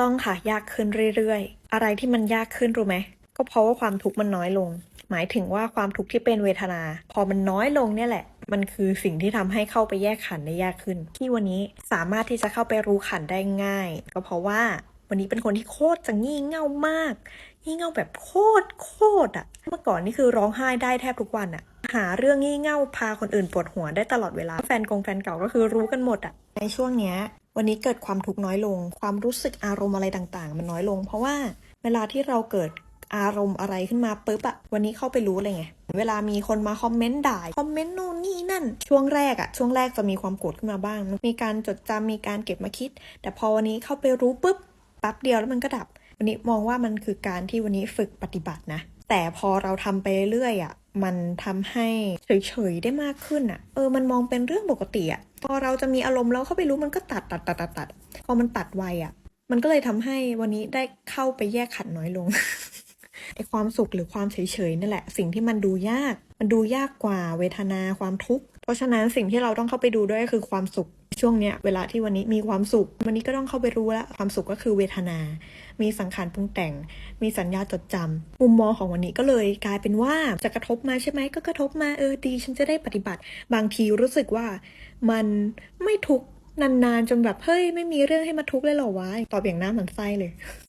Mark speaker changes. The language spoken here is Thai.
Speaker 1: ต้องค่ะ ยากขึ้นเรื่อย ๆ อะไรที่มันยากขึ้นรู้ไหม ก็เพราะว่าความทุกข์มันน้อยลง หมายถึงว่าความทุกข์ที่เป็นเวทนา พอมันน้อยลงเนี่ยแหละ มันคือสิ่งที่ทำให้เข้าไปแยกขันได้ยากขึ้น ที่วันนี้สามารถที่จะเข้าไปรู้ขันได้ง่าย ก็เพราะว่าวันนี้เป็นคนที่โคตรจะงี่เง่ามาก งี่เง่าแบบโคตรโคตรอะเมื่อก่อนนี่คือร้องไห้ได้แทบทุกวันอะหาเรื่องงี่เง่าพาคนอื่นปวดหัวได้ตลอดเวลา แฟนกงแฟนเก่าก็คือรู้กันหมดอะในช่วงเนี้ย วันนี้เกิดความทุกข์น้อยลง ความรู้สึกอารมณ์อะไรต่างๆ มันน้อยลง เพราะว่าเวลาที่เราเกิดอารมณ์อะไรขึ้นมาปุ๊บอะวันนี้เข้าไปรู้เลยไง เวลามีคนมาคอมเมนต์ด่าคอมเมนต์นู่นนี่นั่น ช่วงแรกอะช่วงแรกจะมีความโกรธขึ้นมาบ้าง มีการจดจำมีการเก็บมาคิด แต่พอวันนี้เข้าไปรู้ปุ๊บแป๊บเดียวแล้วมันก็ดับ วันนี้มองว่ามันคือการที่วันนี้ฝึกปฏิบัตินะ แต่พอเราทำไปเรื่อยๆอะมันทำให้เฉยๆได้มากขึ้นอะเออมันมองเป็นเรื่องปกติอะ พอเราจะมีอารมณ์แล้วเข้าไปรู้มันก็ตัดตัดตัดตัดตัดพอมันตัดไวอะ มันก็เลยทำให้วันนี้ได้เข้าไปแยกขันน้อยลงไอความสุขหรือความเฉยๆนั่นแหละ สิ่งที่มันดูยาก มันดูยากกว่าเวทนาความทุกข์เพราะฉะนั้นสิ่งที่เราต้องเข้าไปดูด้วยก็คือความสุขช่วงเนี้ยเวลาที่วันนี้มีความสุข วันนี้ก็ต้องเข้าไปรู้แล้วความสุขก็คือเวทนา มีสังขารปรุงแต่ง มีสัญญาจดจำมุมมองของวันนี้ก็เลยกลายเป็นว่าจะกระทบมาใช่ไหมก็กระทบมาเออดี ฉันจะได้ปฏิบัติ บางทีรู้สึกว่ามันไม่ทุกนานๆจนแบบเฮ้ยไม่มีเรื่องให้มาทุกข์เลยเหรอวะตอบอย่างหน้าเหมือนไส้เลย